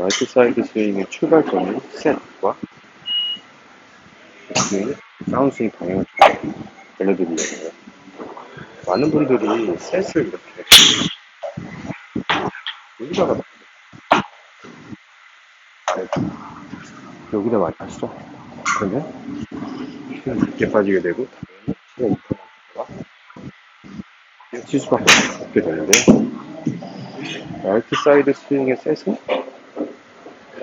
라이트 사이드 스윙의 출발점이 셋과 스윙의 다운 스윙 방향을 좀 알려드리려고요. 많은 분들이 셋을 이렇게 여기다가 여기다 하시죠. 그러면 힘이 늦게 빠지게 되고 당연히 치가 이상한 칠 수밖에 없게 되는데요. 라이트 사이드 스윙의 셋은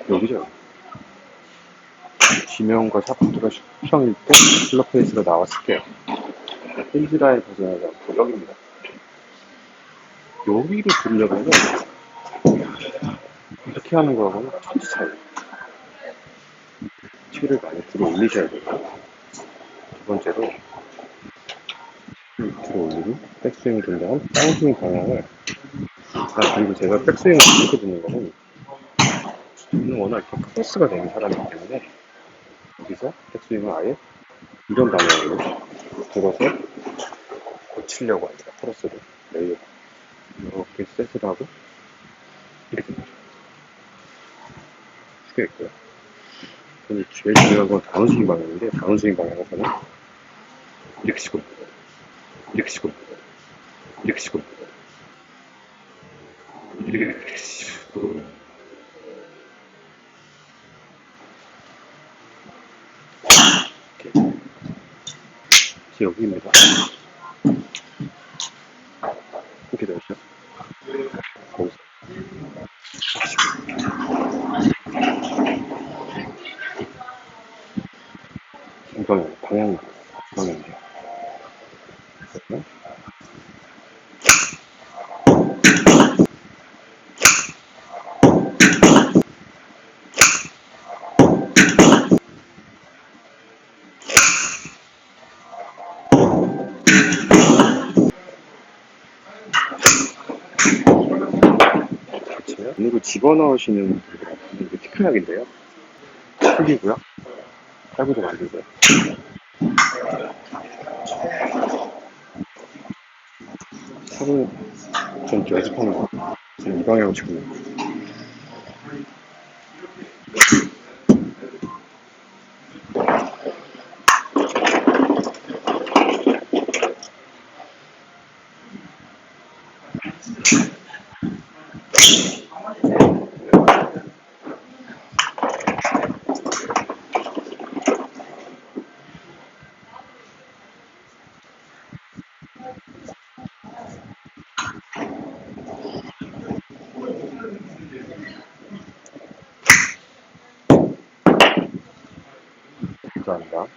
여기죠. 지명과 샤프트가 수평일 때 슬러 페이스가 나왔을 때요. 힌지라인 벗어나지 않고 여기입니다. 여기를 들려면 이렇게 하는 거하고는 천지 차이. 치를 많이 들어 올리셔야 되고 두 번째로 들어 올리고 백스윙이 된 다음 다운스윙 방향을 아, 그리고 제가 백스윙을 이렇게 듣는 거는 저는 워낙 크로스가 되는 사람이기 때문에 여기서 백스윙을 아예 이런 방향으로 들어서 고치려고 합니다. 크로스를 레이어 이렇게 셋을 하고 이렇게. 쉽게 있고요. 근데 제일 중요한 건 다운스윙 방향인데 다운스윙 방향에서는 이렇게 치고 이렇게 치고 이렇게 치고 이렇게 치고 이렇게 여기입니다. 이렇게 되죠. 거기서 이건 방향 방향이에요. 자체요. 그리고 집어넣으시는 이게 티크약인데요. 풀리고요. 탈구도 만들고요. 탑을 좀 연습하는 거. 지금 이 방향으로 치고 있 Uganda.